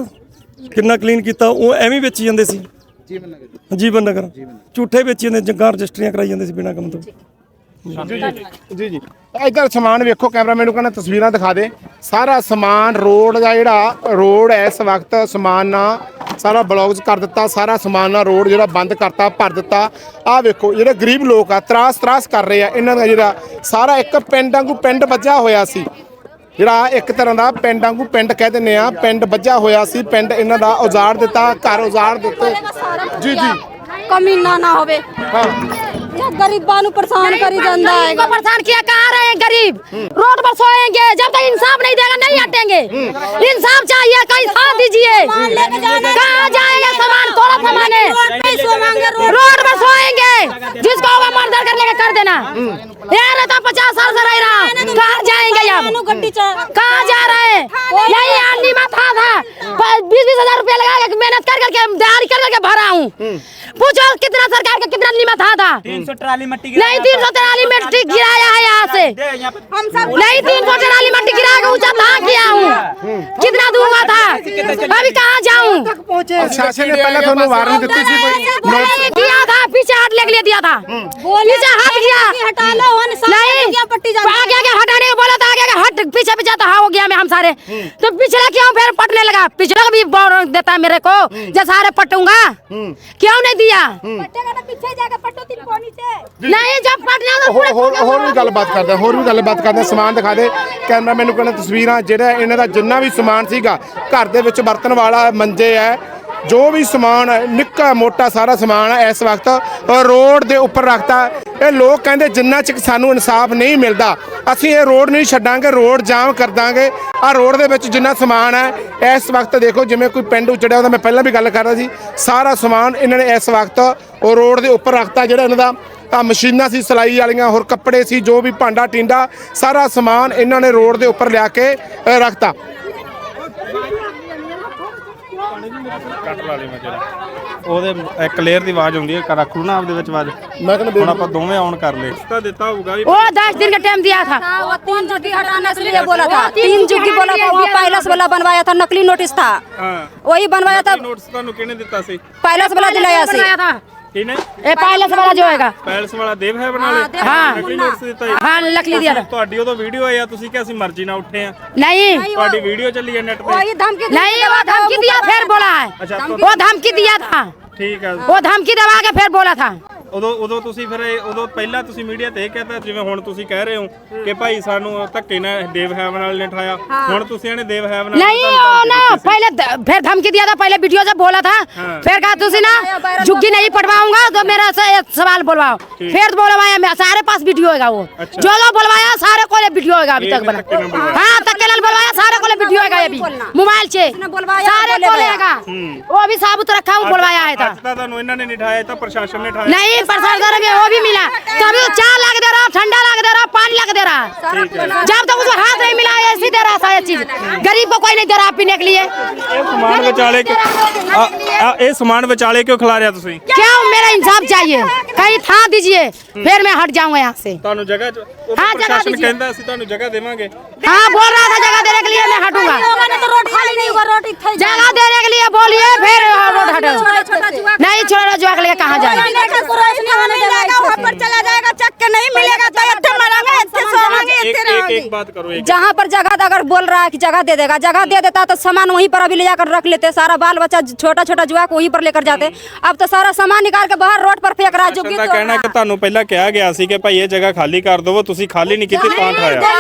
ਕਿੰਨਾ ਕਲੀਨ ਕੀਤਾ ਉਹ ਐਵੇਂ ਵੇਚੀ ਜਾਂਦੇ ਸੀ। ਜੀਵਨ ਨਗਰ। ਜੀਵਨ ਨਗਰ। ਝੂਠੇ ਵੇਚੀ ਜਾਂਦੇ ਜੰਗਾਂ ਰਜਿਸਟਰੀਆਂ ਕਰਾਈ ਜਾਂਦੇ ਸੀ ਬਿਨਾਂ ਕੰਮ ਤੋਂ। ਜੀ ਜੀ। ਜੀ। ਇਧਰ ਸਮਾਨ ਵੇਖੋ ਕੈਮਰਾਮੈਨ ਨੂੰ ਕਹਿੰਦਾ ਤਸਵੀਰਾਂ ਦਿਖਾ ਦੇ। ਸਾਰਾ ਸਮਾਨ ਰੋਡ ਦਾ ਜਿਹੜਾ ਰੋਡ ਹੈ ਇਸ ਵਕਤ ਸਮਾਨ ਨਾ ਸਾਰਾ ਬਲੌਕਸ ਕਰ ਦਿੱਤਾ ਸਾਰਾ ਸਮਾਨ ਨਾਲ ਰੋਡ ਜਿਹੜਾ ਬੰਦ ਕਰਤਾ ਭਰ ਦਿੱਤਾ। ਆਹ ਵੇਖੋ ਜਿਹੜੇ ਗਰੀਬ ਲੋਕ ਆ ਤਰਾਸ ਤਰਾਸ ਕਰ ਰਹੇ ਆ ਇਹਨਾਂ ਦਾ ਜਿਹੜਾ ਸਾਰਾ ਇੱਕ ਪਿੰਡ ਵਾਂਗੂ ਪਿੰਡ ਵੱਜਾ ਹੋਇਆ ਸੀ। ਜਿਹੜਾ ਇੱਕ ਤਰ੍ਹਾਂ ਦਾ ਪਿੰਡ ਵਾਂਗੂ ਪਿੰਡ ਕਹਿ ਦਿੰਨੇ ਆ ਪਿੰਡ ਵੱਜਾ ਹੋਇਆ ਸੀ ਪਿੰਡ ਇਹਨਾਂ ਦਾ ਉਜਾੜ ਦਿੱਤਾ ਘਰ ਉਜਾੜ ਦਿੱਤੇ। ਜੀ ਜੀ। ਕਮੀਨਾ ਨਾ ਹੋਵੇ। ਹਾਂ। गरीबा नु परेशान करी जांदा है परेशान किया कहाँ रहे हैं गरीब? रोड पर सोएँगे जब तक इंसाफ नहीं देगा नहीं हटेंगे। इंसाफ चाहिए कहीं साथ दीजिए। कहाँ जाएँगे सामान थोड़ा सामान है रोड पर सोएँगे। जिसको होगा मर्डर करने का कर देना। ये रहता पचास साल से रह रहा। कहाँ जाएँगे अब? कहाँ जा रहे हैं? यही आदमी में था था बीस बीस हज़ार रुपया लगा के मेहनत कर करके कर करके भरा हूँ। पूछो कितना सरकार का कितना नीमत था था तीन सौ हम्म। ट्राली मिट्टी नहीं तीन सौ तो ट्राली मिट्टी गिराया है यहाँ से। नहीं तीन सौ ट्राली मिट्टी गिरा के ऊँचा हम्म। हम्म। था किया हूँ। कितना दूँगा था? अभी कहाँ जाऊँ? दिया था पीछे हाथ लेके ले दिया था। पीछे हाथ गया। नहीं आगे हटा को बोला था आगे आगे हट पीछे पीछे तो हाँ हो गया मैं हम सारे तो पिछला क्यों फिर पटने लगा पिछला भी बोल देता है मेरे को जो सारे पटूंगा क्यों नहीं दिया पट्टेगा ना पीछे जाके पट्टो तीन कोनी से नहीं जब पटना तो ਹੋਰ ਹੋਰ ਹੋਰ ਵੀ ਗੱਲਬਾਤ ਕਰਦੇ ਹਾਂ, ਹੋਰ ਵੀ ਗੱਲਬਾਤ ਕਰਦੇ ਹਾਂ, ਸਮਾਨ ਦਿਖਾ ਦੇ ਕੈਮਰਾਮੈਨ ਨੂੰ ਕਹਿੰਦਾ ਤਸਵੀਰਾਂ ਜਿਹੜਾ ਇਹਨਾਂ ਦਾ ਜਿੰਨਾ ਵੀ ਸਮਾਨ ਸੀਗਾ ਘਰ ਦੇ ਵਿੱਚ ਵਰਤਣ ਵਾਲਾ ਮੰਜੇ ਹੈ ਜੋ ਵੀ ਸਮਾਨ ਹੈ, ਨਿੱਕਾ ਮੋਟਾ ਸਾਰਾ ਸਮਾਨ ਹੈ ਇਸ ਵਕਤ ਰੋਡ ਦੇ ਉੱਪਰ ਰੱਖਤਾ ਇਹ ਲੋਕ ਕਹਿੰਦੇ ਜਿੰਨਾ ਚਿਰ ਸਾਨੂੰ ਇਨਸਾਫ ਨਹੀਂ ਮਿਲਦਾ, ਅਸੀਂ ਇਹ ਰੋਡ ਨਹੀਂ ਛੱਡਾਂਗੇ, ਰੋਡ ਜਾਮ ਕਰ ਦਾਂਗੇ। ਆ ਰੋਡ ਦੇ ਵਿੱਚ ਜਿੰਨਾ ਸਮਾਨ ਹੈ, ਇਸ ਵਕਤ ਦੇਖੋ ਜਿਵੇਂ ਕੋਈ ਪਿੰਡ ਉਜੜਿਆ ਉਹਦਾ ਮੈਂ ਪਹਿਲਾਂ ਵੀ ਗੱਲ ਕਰ ਰਿਹਾ ਸੀ, ਸਾਰਾ ਸਮਾਨ ਇਹਨਾਂ ਨੇ ਇਸ ਵਕਤ ਉਹ ਰੋਡ ਦੇ ਉੱਪਰ ਰੱਖਤਾ ਜਿਹੜਾ ਇਹਨਾਂ ਦਾ ਆ ਮਸ਼ੀਨਾਂ ਸੀ, ਸਲਾਈ ਵਾਲੀਆਂ, ਹੋਰ ਕੱਪੜੇ ਸੀ, ਜੋ ਵੀ ਭਾਂਡਾ, ਟਿੰਡਾ, ਸਾਰਾ ਸਮਾਨ ਇਹਨਾਂ ਨੇ ਰੋਡ ਦੇ ਉੱਪਰ ਲਿਆ ਕੇ ਰੱਖਤਾ। ਕੱਟ ਲਾ ਲਈ ਮੈਂ ਜਿਹੜਾ। ਉਹਦੇ ਇੱਕ ਕਲੀਅਰ ਦੀ ਆਵਾਜ਼ ਆਉਂਦੀ ਹੈ ਰੱਖ ਲੂ ਨਾ ਆਪਦੇ ਵਿੱਚ ਆਵਾਜ਼ ਮੈਂ ਕਹਿੰਦਾ ਹੁਣ ਆਪਾਂ ਦੋਵੇਂ ਆਨ ਕਰ ਲਏ ਤਾਂ ਦਿੱਤਾ ਹੋਊਗਾ ਵੀ वो दस दिन का टाइम दिया था वो तीन जुटी हटाने के लिए बोला था तीन जुटी बोला था वो पैलेस वाला बनवाया था नकली नोटिस था ਹਾਂ वही बनवाया था ਨੋਟਿਸ ਤੁਹਾਨੂੰ ਕਿਹਨੇ ਦਿੱਤਾ ਸੀ पैलेस वाला दिलाया से बनाया था ਕਿਹਨੇ ये पायलट वाला जो होएगा ਪੈਲਸ ਵਾਲਾ ਦੇਵ ਹੈ ਬਣਾ ਲੇ हाँ ਨਕਲੀ ਨੋਟਿਸ ਦਿੱਤਾ ਜੀ हाँ लकली दिया था ਤੁਹਾਡੀ ਉਦੋਂ ਵੀਡੀਓ ਆਈ ਆ ਤੁਸੀਂ ਕਿ ਅਸੀਂ ਮਰਜ਼ੀ ਨਾਲ ਉੱਠੇ ਆ नहीं ਤੁਹਾਡੀ ਵੀਡੀਓ ਚੱਲੀ ਹੈ ਨੈਟ ਤੇ वही धमकी नहीं वो धमकी दिया फिर बोला है अच्छा, तो- वो धमकी दिया था ਠੀਕ ਆ वो धमकी दबा के फिर बोला था ਉਦੋਂ ਉਦੋਂ ਤੁਸੀਂ ਫਿਰ ਇਹ- ਉਦੋਂ ਪਹਿਲਾਂ ਤੁਸੀਂ ਮੀਡੀਆ ਤੇ ਇਹ ਕਹਤਾ ਜਿਵੇਂ ਹੁਣ ਤੁਸੀਂ ਕਹਿ ਰਹੇ ਹੋ ਕਿ ਭਾਈ ਸਾਨੂੰ ਧੱਕੇ ਨਾਲ ਦੇਵ ਹੈਵਨ ਵਾਲੇ ਨੇ ਠਾਇਆ ਹੁਣ ਤੁਸੀਂ ਇਹਨੇ ਦੇਵ ਹੈਵਨ ਵਾਲੇ नहीं ਨੂੰ वो ਧਮਕੀ ना ਦਿੱਤੀ ਸੀ। पहले द- फिर धमकी दिया था पहले वीडियो से बोला था फिर कहा तुसी ना झुग्गी नहीं पटवाऊंगा तो मेरा से एक सवाल बोलवाओ फिर बोलवाया मैं सारे पास वीडियो होगा वो अच्छा। जो जो बोलवाया सारे को वीडियो होगा अभी ये तक भी बना धक्के ਨਾਲ बोलवाया। हाँ धक्के नाल बोलवाया सारे को वीडियो होगा अभी मोबाइल से बोलवाया, सारे बोले को गया। लेगा वो भी साबुत रखा हूँ बोलवाया है था ਅੱਜ ਤਾਂ ਤੁਹਾਨੂੰ ਇਹਨਾਂ ਨੇ ਨਹੀਂ ਠਾਇਆ ਇਹ ਤਾਂ ਪ੍ਰਸ਼ਾਸਨ ਨੇ ਠਾਇਆ नहीं प्रसाद करोगे वो भी मिला तो अभी तो चाय लग दे रहा ठंडा लग दे रहा पानी लग दे रहा जब तक उसको हाथ नहीं मिला ऐसी दे रहा सारी चीज गरीब को कोई नहीं दे रहा पीने के लिए ਇਹ ਸਮਾਨ ਵਿਚਾਲੇ ਕਿ- ਆ ਆ ਇਹ ਸਮਾਨ ਵਿਚਾਲੇ ਕਿਉਂ ਖਿਲਾਰਿਆ ਤੁਸੀਂ क्या मेरा इंसाफ चाहिए कहीं था दीजिए फिर मैं हट जाऊंगा यहाँ से ਤੁਹਾਨੂੰ ਜਗ੍ਹਾ ਚ- ਉਹ ਹਾਂ, ਜਗ੍ਹਾ ਪ੍ਰਸ਼ਾਸਨ दीजिए। ਕਹਿੰਦਾ ਅਸੀਂ ਤੁਹਾਨੂੰ ਜਗ੍ਹਾ ਦੇਵਾਂਗੇ हाँ बोल रहा था जगह देने के लिए मैं हटूंगा रोड खाली नहीं हुआ रोड इतना जगह देने के लिए बोलिए फिर रोड हटो नहीं छोड़ो जो अगले कहाँ जाए वहाँ पर चला जाएगा चक के नहीं मिलेगा तो इतने मरेंगे इतने सोएंगे एक इतने एक रहेंगे एक बात करो एक जहाँ पर जगह अगर बोल रहा है कि जगह दे देगा जगह दे देता तो सामान वहीं पर अभी ले जाकर रख लेते सारा बाल बच्चा छोटा छोटा जुआक वहीं पर लेकर जाते अब तो सारा सामान निकाल के बाहर रोड पर फेंक रहा है जो ਪ੍ਰਸ਼ਾਸਨ ਦਾ ਕਹਿਣਾ ਕਿ ਤੁਹਾਨੂੰ ਪਹਿਲਾਂ ਕਿਹਾ ਗਿਆ ਸੀ ਕਿ ਭਾਈ ਇਹ ਜਗ੍ਹਾ ਖਾਲੀ ਕਰ ਦਿਓ ਤੁਸੀਂ ਖਾਲੀ ਨਹੀਂ ਕੀਤੀ ਤਾਂ ਠਾਇਆ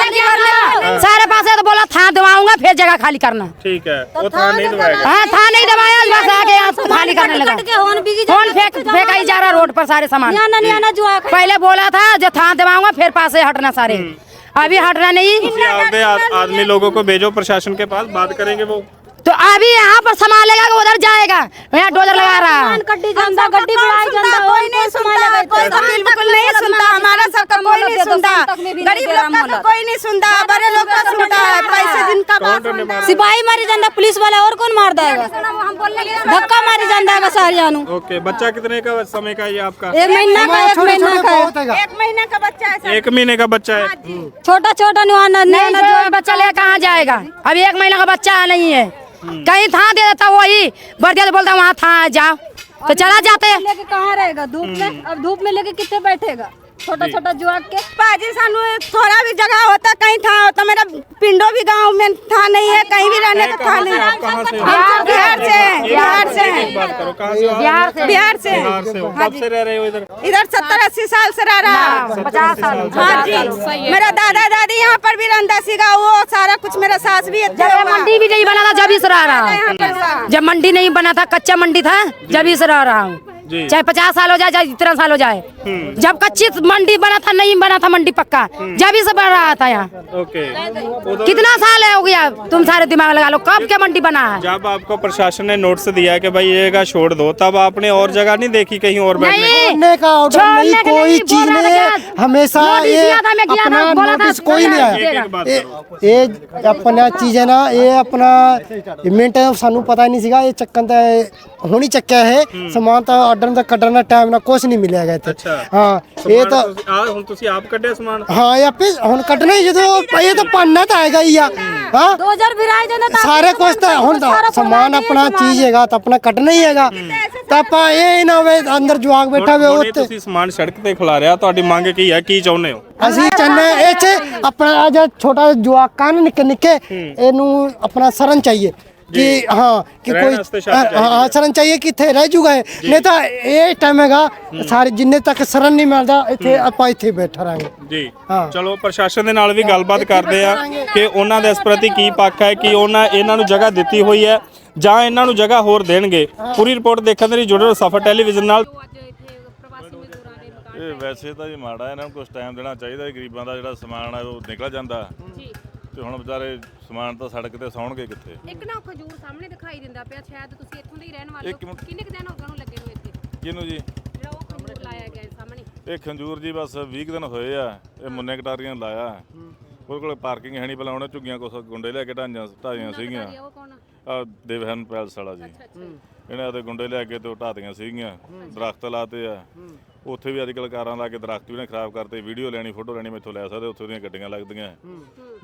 सारे पास है तो बोला था दबाऊंगा फिर जगह खाली करना ਠੀਕ ਹੈ ਉਹ ਥਾਂ ਨਹੀਂ ਦਵਾਏਗਾ हाँ था नहीं दबाया बस आके यहाँ से खाली करने लगा फोन फेंक फेंका ही जा रहा रोड पर सारे सामान पहले बोला था जो था दबाऊंगा फिर पास से हटना सारे अभी हटना नहीं ਤੁਸੀਂ ਆਪਦੇ आ- आदमी लोगों को भेजो प्रशासन के पास बात करेंगे वो तो अभी यहाँ पर सामान लेगा कि उधर जाएगा? यहाँ डोजर लगा रहा। है गंदा गड्डी कोई नहीं सुनता कोई बिल्कुल नहीं सुनता हमारा कोई नहीं सुनता। गरीब लोग का तो कोई नहीं सुनता बड़े लोग का सुनता है पैसे जिनका सिपाही मारी जाता पुलिस वाला और कौन मार देगा? धक्का मारी जाता है सारे जानू ओके बच्चा कितने का समय का ये आपका? एक महीना का एक महीना का एक महीना का बच्चा है एक महीने का बच्चा है। छोटा छोटा नुआना नहीं बच्चा ले कहाँ जाएगा? अभी एक महीना का बच्चा नहीं है। कहीं था दे देता वही बढ़ दिया तो बोलता वहाँ था जाओ तो चला जाते लेके कहाँ रहेगा धूप में अब धूप में लेके कितने बैठेगा छोटा छोटा जुआक के। पाजी सानू थोड़ा भी जगह होता कहीं था होता मेरा पिंडो भी गाँव में था नहीं है कहीं भी रहने का था नहीं। आप कहाँ से हो? हम बिहार से बिहार से हैं। एक बात करो कहाँ से हो? आप? बिहार से। बिहार से। हैं। बिहार से हो। हाँ कब से रह रहे हो इधर? इधर सत्तर अस्सी साल से रह रहा पचास साल हाँ जी। मेरा दादा दादी यहाँ पर भी रहता सीगा वो सारा कुछ मेरा सास भी मंडी भी नहीं बना था जब इस रह रहा। हूँ। जब मंडी नहीं बना था कच्चा मंडी था जब इस रह रहा हूँ। चाहे पचास साल हो जाए चाहे इतना साल हो जाए। हम्म। जब कच्ची मंडी बना था नहीं बना था मंडी पक्का हम्म। जब ही से बन रहा था यहाँ। कितना साल है हो गया तुम सारे दिमाग लगा लो कब क्या मंडी बना है? जब आपको प्रशासन ने नोटिस दिया कि भाई ये का छोड़ दो तब आपने और जगह नहीं देखी कहीं और बैठने का? नहीं। कोई चीज़ नहीं हमेशा ये अपना नोटिस कोई नहीं आया ये अपना चीज़ है ना ये अपना मेंटेन सानू पता नहीं सीगा ये चक्कन तो होनी चक्का है। हम्म। समान तो ਤਾਂ ਆਰਡਰ ਦਾ ਕੱਢਣ ਦਾ ਟਾਈਮ ਨਾ ਕੁਝ ਨਹੀਂ ਮਿਲਿਆ ਹੈਗਾ ਇੱਥੇ। ਅੱਛਾ। ਹਾਂ ਇਹ ਤਾਂ ਆ ਹੁਣ ਤੁਸੀਂ ਆਪ ਕੱਢਿਆ ਸਮਾਨ? ਹਾਂ ਇਹ ਆਪੇ ਹੁਣ ਕੱਢਣਾ ਹੀ ਜਦੋਂ ਇਹ ਤਾਂ ਪਾਣਾ ਤਾਂ ਹੈਗਾ ਹੀ ਆ। ਹਾਂ? 2000 ਵਿਰਾਏ ਦੇ ਨਾ ਸਾਰੇ ਕੁਝ ਤਾਂ ਹੁਣ ਤਾਂ ਸਮਾਨ ਆਪਣਾ ਚੀਜ਼ ਹੈਗਾ ਤਾਂ ਆਪਣਾ ਕੱਢਣਾ ਹੀ ਹੈਗਾ। ਤਾਂ ਆਪਾਂ ਇਹ ਨਾ ਹੋਵੇ ਅੰਦਰ ਜਵਾਕ ਬੈਠਾ ਇਹ ਉੱਤੇ ਤੁਸੀਂ ਸਮਾਨ ਸੜਕ ਤੇ ਖਿਲਾ ਰਿਹਾ ਤੁਹਾਡੀ ਮੰਗ ਕੀ ਹੈ ਕੀ ਚਾਹੁੰਦੇ ਹੋ? ਅਸੀਂ ਚਾਹੁੰਦੇ ਇਹ ਚ ਆਪਣਾ ਜਿਹੜਾ ਛੋਟਾ ਜਵਾਕਾਂ ਨੇ ਨਿੱਕੇ ਨਿੱਕੇ ਇਹਨੂੰ ਆਪਣਾ ਸਰਨ ਚਾਹੀਏ। ਕਿ ਹਾਂ ਕਿ ਰਹਿਣ ਕੋਈ ਵਾਸਤੇ ਛੱਤ ਹਾਂ ਚਾਹੀਦੀ ਹਾਂ, ਸਰਨ ਚਾਹੀਏ ਕਿ ਇੱਥੇ ਰਹਿ ਜੂਗਾ ਇਹ? ਨਹੀਂ ਤਾਂ ਇਹ ਟਾਈਮ ਹੈਗਾ ਸਾਰੇ ਜਿੰਨੇ ਤੱਕ ਸਰਨ ਨਹੀਂ ਮਿਲਦਾ ਇੱਥੇ ਆਪਾਂ ਇੱਥੇ ਬੈਠਾ ਰਾਂਗੇ ਜੀ। ਹਾਂ। ਚਲੋ ਪ੍ਰਸ਼ਾਸਨ ਦੇ ਨਾਲ ਵੀ ਗੱਲਬਾਤ ਕਰਦੇ ਆ ਕਿ ਉਹਨਾਂ ਦੇ ਇਸ ਪ੍ਰਤੀ ਕੀ ਪੱਖ ਹੈ ਕਿ ਉਹਨਾਂ ਇਹਨਾਂ ਨੂੰ ਜਗ੍ਹਾ ਦਿੱਤੀ ਹੋਈ ਹੈ ਜਾਂ ਇਹਨਾਂ ਨੂੰ ਜਗ੍ਹਾ ਹੋਰ ਦੇਣਗੇ। ਪੂਰੀ ਰਿਪੋਰਟ ਦੇਖਣ ਦੇ ਲਈ ਜੁੜੇ ਸਫਰ ਟੈਲੀਵਿਜ਼ਨ ਨਾਲ। ਇਹ ਵੈਸੇ ਤਾਂ ਜੀ ਮਾੜਾ ਇਹਨਾਂ ਨੂੰ ਕੁਝ ਟਾਈਮ ਦੇਣਾ ਚਾਹੀਦਾ ਹੈ ਗਰੀਬਾਂ ਦਾ ਜਿਹੜਾ ਸਮਾਨ ਹੈ ਉਹ ਨਿਕਲ ਜਾਂਦਾ। ਜੀ। ਤੇ ਹੁਣ ਵਿਚਾਰੇ ਸਮਾਨ ਤਾਂ ਸੜਕ ਤੇ ਸੌਣਗੇ ਕਿੱਥੇ? ਇੱਕ ਨਾ ਖਜੂਰ ਸਾਹਮਣੇ ਦਿਖਾਈ ਦਿੰਦਾ ਪਿਆ ਸ਼ਾਇਦ ਤੁਸੀਂ ਇੱਥੋਂ ਦੇ ਹੀ ਰਹਿਣ ਵਾਲੇ ਇੱਕ ਹੋ। ਮਿੰਟ। ਕਿੰਨੇ ਕੁ ਦਿਨ ਹੋ ਗਏ ਨੂੰ ਲੱਗੇ ਨੂੰ ਇੱਥੇ? ਕਿਹਨੂੰ ਜੀ? ਜਿਹੜਾ ਉਹ ਖਜੂਰ ਲਾਇਆ ਗਿਆ ਹੈ ਸਾਹਮਣੇ। ਇਹ ਖੰਜੂਰ ਜੀ ਬਸ 20 ਕੁ ਦਿਨ ਹੋਏ ਆ ਇਹ ਮੁੰਨੇ ਕਟਾਰੀਆਂ ਲਾਇਆ। ਉਹਦੇ ਕੋਲ ਪਾਰਕਿੰਗ ਹੈ ਨਹੀਂ ਪਹਿਲਾਂ ਉਹਨੇ ਝੁੱਗੀਆਂ ਕੁਛ ਗੁੰਡੇ ਲੈ ਕੇ ਢਾਈਆਂ ਢਾਈਆਂ ਸੀਗੀਆਂ। ਇਹ ਉਹ ਕੌਣ ਆ? ਆ ਦੇਵਹਨ ਪੈਲਸ ਵਾਲਾ ਜੀ। ਅੱਛਾ ਜੀ ਇਹਨਾਂ ਦੇ ਗੁੰਡੇ ਲੈ ਕੇ ਤੇ ਢਾਦੀਆਂ ਸੀਗੀਆਂ ਦਰਖਤ ਲਾਤੇ ਆ। ਉੱਥੇ ਵੀ ਅੱਜ ਕੱਲ੍ਹ ਕਾਰਾਂ ਲਾ ਕੇ ਦਰਖਤ ਵੀ ਨੇ ਖਰਾਬ ਕਰਤੇ ਵੀਡੀਓ ਲੈਣੀ ਫੋਟੋ ਲੈਣੀ ਮੈਥੋਂ ਲੈ ਸਕਦੇ ਉੱਥੇ ਦੀਆਂ ਗੱਡੀਆਂ ਲੱਗਦੀਆਂ।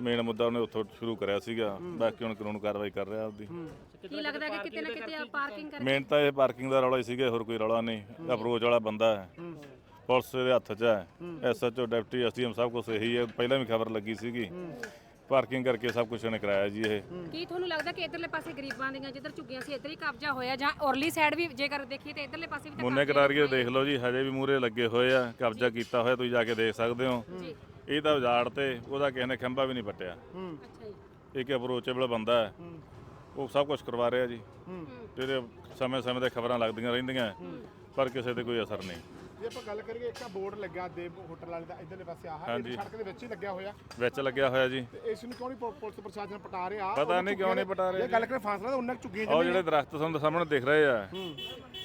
ਮੇਨ ਮੁੱਦਾ ਉਹਨੇ ਉੱਥੋਂ ਸ਼ੁਰੂ ਕਰਿਆ ਸੀਗਾ ਬਾਕੀ ਹੁਣ ਕਾਨੂੰਨ ਕਾਰਵਾਈ ਕਰ ਰਿਹਾ ਆਪਦੀ। ਕੀ ਲੱਗਦਾ ਕਿ ਕਿਤੇ ਨਾ ਕਿਤੇ ਪਾਰਕਿੰਗ ਕਰ ਮੇਨ ਤਾਂ ਇਹ ਪਾਰਕਿੰਗ ਦਾ ਰੌਲਾ ਹੀ ਸੀਗਾ ਹੋਰ ਕੋਈ ਰੌਲਾ ਨਹੀਂ। ਅਪਰੋਚ ਵਾਲਾ ਬੰਦਾ ਹੈ। ਪੁਲਿਸ ਦੇ ਹੱਥ 'ਚ ਹੈ। ਐਸਐਚਓ ਡਿਪਟੀ ਐਸਡੀਐਮ ਸਭ ਕੁਝ ਇਹੀ ਹੈ। ਪਹਿਲਾਂ ਵੀ ਖਬਰ ਲੱਗੀ ਸੀਗੀ। ਪਾਰਕਿੰਗ ਕਰਕੇ ਸਭ ਕੁਝ ਇਹਨੇ ਕਰਾਇਆ ਜੀ ਇਹ। ਕੀ ਤੁਹਾਨੂੰ ਲੱਗਦਾ ਕਿ ਇਧਰਲੇ ਪਾਸੇ ਗਰੀਬਾਂ ਦੀਆਂ ਜਿੱਧਰ ਝੁੱਗੀਆਂ ਸੀ ਇੱਧਰ ਹੀ ਕਬਜ਼ਾ ਹੋਇਆ ਜਾਂ ਔਰਲੀ ਸਾਈਡ ਵੀ ਜੇਕਰ ਦੇਖੀਏ ਤਾਂ ਇਧਰਲੇ ਪਾਸੇ ਵੀ ਤਾਂ ਮੁੰਨੇ ਕਟਾਰੀਏ ਦੇਖ ਲਓ ਜੀ ਹਜੇ ਵੀ ਮੂਰੇ ਲੱਗੇ ਹੋਏ ਆ ਕਬਜ਼ਾ ਕੀਤਾ ਹੋਇਆ ਤੁਸੀਂ ਜਾ ਕੇ ਦੇਖ ਸਕਦੇ ਹੋ। ਇਹ ਤਾਂ ਉਜਾੜ ਤੇ ਉਹਦਾ ਕਿਸੇ ਨੇ ਖੰਭਾ ਵੀ ਨਹੀਂ ਪੱਟਿਆ। ਅੱਛਾ ਜੀ। ਇੱਕ ਅਪਰੋਚੇਬਲ ਬੰਦਾ ਹੈ। ਉਹ ਸਭ ਕੁਝ ਕਰਵਾ ਰਿਹਾ ਜੀ। ਤੇ ਇਹਦੇ ਸਮੇਂ ਸਮੇਂ ਤੇ ਖਬਰਾਂ ਲੱਗਦੀਆਂ ਰਹਿੰਦੀਆਂ। ਪਰ ਕਿਸੇ ਤੇ ਕੋਈ ਅਸਰ ਨਹੀਂ। ਜੇ ਆਪਾਂ ਗੱਲ ਕਰੀਏ ਇੱਕ ਬੋਰਡ ਲੱਗਿਆ ਦੇਵ ਹੋਟਲ ਵਾਲੇ ਦਾ ਇਧਰਲੇ ਪਾਸੇ ਆਹ ਹਾਂਜੀ। ਸੜਕ ਦੇ ਵਿੱਚ ਹੀ ਲੱਗਿਆ ਹੋਇਆ। ਵਿੱਚ ਲੱਗਿਆ ਹੋਇਆ ਜੀ। ਤੇ ਇਸ ਨੂੰ ਕਿਉਂ ਨਹੀਂ ਪੁ- ਪੁਲਿਸ ਪ੍ਰਸ਼ਾਸਨ ਪਟਾ ਰਿਹਾ? ਪਤਾ ਨਹੀਂ ਕਿਉਂ ਨਹੀਂ ਪਟਾ ਰਿਹਾ ਇਹ ਗੱਲ ਕਰੇ ਫਾਸਲਾ ਤਾਂ ਉਹਨਾਂ ਝੁੱਗੀਆਂ ਉਹ ਜਿਹੜੇ ਦਰਖਤ ਤੁਹਾਨੂੰ ਸਾਹਮਣੇ ਦਿਖ ਰਹੇ ਆ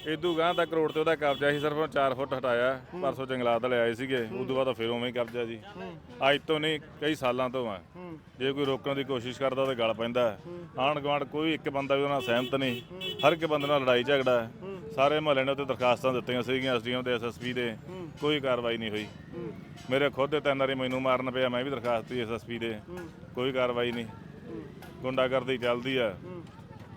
ਇਦੂ ਗਾਂ ਤੱਕ ਰੋਡ ਤੇ ਉਹਦਾ ਕਬਜ਼ਾ ਸੀ ਸਿਰਫ 4 ਫੁੱਟ ਹਟਾਇਆ ਪਰਸੋਂ ਜੰਗਲਾਤ ਵਾਲੇ ਆਏ ਸੀਗੇ ਉਦੋਂ ਬਾਅਦ ਫਿਰ ਉਵੇਂ ਹੀ ਕਬਜ਼ਾ ਜੀ। ਅੱਜ ਤੋਂ ਨਹੀਂ ਕਈ ਸਾਲਾਂ ਤੋਂ ਆ। ਜੇ ਕੋਈ ਰੋਕਣ ਦੀ ਕੋਸ਼ਿਸ਼ ਕਰਦਾ ਤਾਂ ਗਲ ਪੈਂਦਾ। ਆਣ ਗਵਾਂਡ ਕੋਈ ਇੱਕ ਬੰਦਾ ਵੀ ਉਹਨਾਂ ਨਾਲ ਸਹਿਮਤ ਨਹੀਂ। ਹਰ ਇੱਕ ਬੰਦੇ ਨਾਲ ਲੜਾਈ ਝਗੜਾ। ਹੈ। ਸਾਰੇ ਮਹੱਲੇ ਨੇ ਉੱਤੇ ਦਰਖਾਸਤਾਂ ਦਿੱਤੀਆਂ ਸੀਗੀਆਂ ਐਸਡੀਐਮ ਤੇ ਐਸਐਸਪੀ ਦੇ। ਕੋਈ ਕਾਰਵਾਈ ਨਹੀਂ ਹੋਈ। ਮੇਰੇ ਖੁਦ ਦੇ ਤਿੰਨ ਵਾਰੀ ਮੈਨੂੰ ਮਾਰਨ ਪਿਆ ਮੈਂ ਵੀ ਦਰਖਾਸਤ ਦਿੱਤੀ ਐਸਐਸਪੀ ਦੇ। ਕੋਈ ਕਾਰਵਾਈ ਨਹੀਂ। ਗੁੰਡਾਗਰਦੀ ਚੱਲਦੀ ਆ।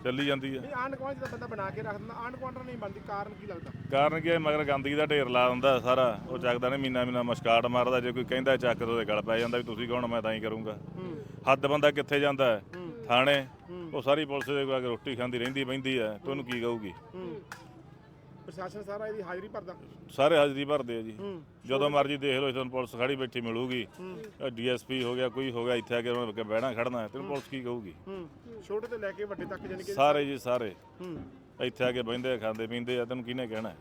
ਚੱਲੀ ਜਾਂਦੀ ਆ। ਆਂਡ ਕੁਆਂਟ ਦਾ ਬੰਦਾ ਬਣਾ ਕੇ ਰੱਖ ਦਿੰਦਾ। ਆਂਡ ਕੁਆਂਟ ਨਹੀਂ ਬਣਦੀ ਕਾਰਨ ਕੀ ਲੱਗਦਾ? ਕਾਰਨ ਕੀ ਹੈ ਮਗਰ ਗੰਦਗੀ ਦਾ ਢੇਰ ਲਾ ਹੁੰਦਾ ਸਾਰਾ। ਉਹ ਚੱਕਦਾ ਨੇ ਮੀਨਾ ਮੀਨਾ ਮਸਕਾਟ ਮਾਰਦਾ। ਜੇ ਕੋਈ ਕਹਿੰਦਾ ਚੱਕ ਤੇ ਉਹਦੇ ਗਲ ਪੈ ਜਾਂਦਾ ਵੀ ਤੁਸੀਂ ਕੌਣ ਮੈਂ ਤਾਂ ਹੀ ਕਰੂੰਗਾ। ਹੱਦ ਬੰਦਾ ਕਿੱਥੇ ਜਾਂਦਾ? ਥਾਣੇ। ਉਹ ਸਾਰੀ ਪੁਲਿਸ ਦੇ ਕੋਲ ਆ ਕੇ ਰੋਟੀ ਖਾਂਦੀ ਰਹਿੰਦੀ ਬਹਿੰਦੀ ਹੈ ਤੇ ਉਹਨੂੰ ਕੀ ਕਹੂਗੀ? ਪ੍ਰਸ਼ਾਸਨ ਸਾਰਾ ਇਹਦੀ ਹਾਜ਼ਰੀ ਭਰਦਾ? ਸਾਰੇ ਹਾਜ਼ਰੀ ਭਰਦੇ ਆ ਜੀ। ਜਦੋਂ ਮਰਜ਼ੀ ਦੇਖ ਲਓ ਤੁਹਾਨੂੰ ਪੁਲਿਸ ਖੜੀ ਬੈਠੀ ਮਿਲੂਗੀ। ਡੀਐਸਪੀ ਹੋ ਗਿਆ ਕੋਈ ਹੋ ਗਿਆ ਇੱਥੇ ਆ ਕੇ ਉਹਨਾਂ ਨੇ ਬਹਿਣਾ ਖੜਨਾ ਤੈਨੂੰ ਪੁਲਿਸ ਕੀ ਕਹੂਗੀ? ਛੋਟੇ ਤੋਂ ਲੈ ਕੇ ਵੱਡੇ ਤੱਕ ਜਾਨੀ ਕਿ ਸਾਰੇ ਜੀ ਸਾਰੇ। ਇੱਥੇ ਆ ਕੇ ਬਹਿੰਦੇ ਆ ਖਾਂਦੇ ਪੀਂਦੇ ਆ ਤੈਨੂੰ ਕਿਹਨੇ ਕਹਿਣਾ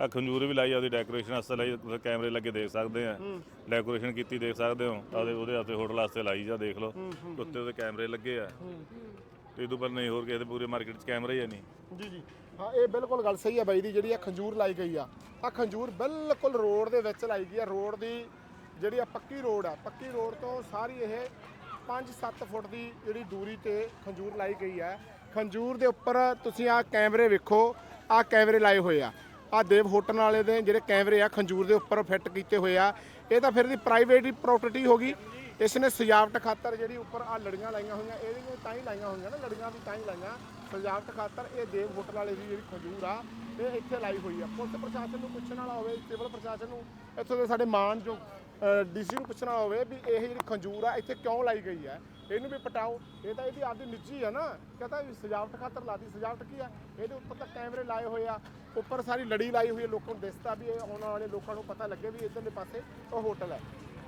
ਆ ਖੰਜੂਰ ਵੀ ਲਾਈ ਆ ਉਹਦੀ ਡੈਕੋਰੇਸ਼ਨ ਵਾਸਤੇ ਲਾਈ ਤੁਸੀਂ ਕੈਮਰੇ ਲੱਗੇ ਦੇਖ ਸਕਦੇ ਆ। ਡੈਕੋਰੇਸ਼ਨ ਕੀਤੀ ਦੇਖ ਸਕਦੇ ਹੋ ਆਦੇ ਉਹਦੇ ਵਾਸਤੇ ਹੋਟਲ ਵਾਸਤੇ ਲਾਈ ਜਾ ਦੇਖ ਲਓ। ਉੱਤੇ ਉਹਦੇ ਕੈਮਰੇ ਲੱਗੇ ਆ। ਤੇ ਇਦੋਂ ਪਰ ਨਹੀਂ ਹੋਰ ਕਿਸੇ ਦੇ ਪੂਰੇ ਮਾਰਕੀਟ 'ਚ ਕੈਮਰੇ ਹੀ ਆ ਨਹੀਂ। ਜੀ ਜੀ। ਹਾਂ, ਇਹ ਬਿਲਕੁਲ ਗੱਲ ਸਹੀ ਹੈ ਬਾਈ ਦੀ, ਜਿਹੜੀ ਆ ਖੰਜੂਰ ਲਾਈ ਗਈ ਆ। ਆ ਖੰਜੂਰ ਬਿਲਕੁਲ ਰੋਡ ਦੇ ਵਿੱਚ ਲਾਈ ਗਈ ਆ। ਰੋਡ ਦੀ ਜਿਹੜੀ ਆ ਪੱਕੀ ਰੋਡ ਆ, ਪੱਕੀ ਰੋਡ ਤੋਂ ਸਾਰੀ ਇਹ 5-7 ਫੁੱਟ ਦੀ ਜਿਹੜੀ ਦੂਰੀ ਤੇ ਖੰਜੂਰ ਲਾਈ ਗਈ ਆ। ਖੰਜੂਰ ਦੇ ਉੱਪਰ ਤੁਸੀਂ ਆ ਕੈਮਰੇ ਵੇਖੋ ਆ ਕੈਮਰੇ ਲਾਏ ਹੋਏ ਆ। ਆ ਦੇਵ ਹੋਟਲ ਵਾਲੇ ਦੇ ਜਿਹੜੇ ਕੈਮਰੇ ਆ, ਖੰਜੂਰ ਦੇ ਉੱਪਰ ਫਿੱਟ ਕੀਤੇ ਹੋਏ ਆ। ਇਹ ਤਾਂ ਫਿਰ ਦੀ ਪ੍ਰਾਈਵੇਟ ਹੀ ਪ੍ਰਾਪਰਟੀ ਹੋ ਗਈ। ਇਸ ਨੇ ਸਜਾਵਟ ਖਾਤਰ ਜਿਹੜੀ ਉੱਪਰ ਆ ਲੜੀਆਂ ਲਾਈਆਂ ਹੋਈਆਂ ਇਹਦੀਆਂ ਤਾਂ ਹੀ ਲਾਈਆਂ ਹੋਈਆਂ ਨਾ, ਲੜੀਆਂ ਵੀ ਤਾਂ ਹੀ ਲਾਈਆਂ। ਸਜਾਵਟ ਖਾਤਰ ਇਹ ਦੇਵ ਹੋਟਲ ਵਾਲੇ ਦੀ ਜਿਹੜੀ ਖਜੂਰ ਆ, ਇਹ ਇੱਥੇ ਲਾਈ ਹੋਈ ਆ। ਪੁਲਿਸ ਪ੍ਰਸ਼ਾਸਨ ਨੂੰ ਪੁੱਛਣ ਵਾਲਾ ਹੋਵੇ, ਸਿਵਲ ਪ੍ਰਸ਼ਾਸਨ ਨੂੰ, ਇੱਥੋਂ ਦੇ ਸਾਡੇ ਮਾਨ ਜੋ ਡੀਸੀ ਨੂੰ ਪੁੱਛਣਾ ਹੋਵੇ ਵੀ ਇਹ ਜਿਹੜੀ ਖੰਜੂਰ ਆ, ਇੱਥੇ ਕਿਉਂ ਲਾਈ ਗਈ ਹੈ ਇਹਨੂੰ ਵੀ ਪਟਾਓ। ਇਹ ਤਾਂ ਇਹਦੀ ਆਪਦੀ ਨਿੱਜੀ ਆ ਨਾ। ਕਹਤਾ ਸਜਾਵਟ ਖਾਤਰ ਲਾਦੀ ਸਜਾਵਟ ਕੀ ਆ? ਇਹਦੇ ਉੱਪਰ ਤਾਂ ਕੈਮਰੇ ਲਾਏ ਹੋਏ ਆ। ਉੱਪਰ ਸਾਰੀ ਲੜੀ ਲਾਈ ਹੋਈ ਹੈ ਲੋਕਾਂ ਨੂੰ ਦਿਸਦਾ ਵੀ ਇਹ ਆਉਣ ਵਾਲੇ ਲੋਕਾਂ ਨੂੰ ਪਤਾ ਲੱਗੇ ਵੀ ਇਧਰਲੇ ਪਾਸੇ ਉਹ ਹੋਟਲ ਹੈ।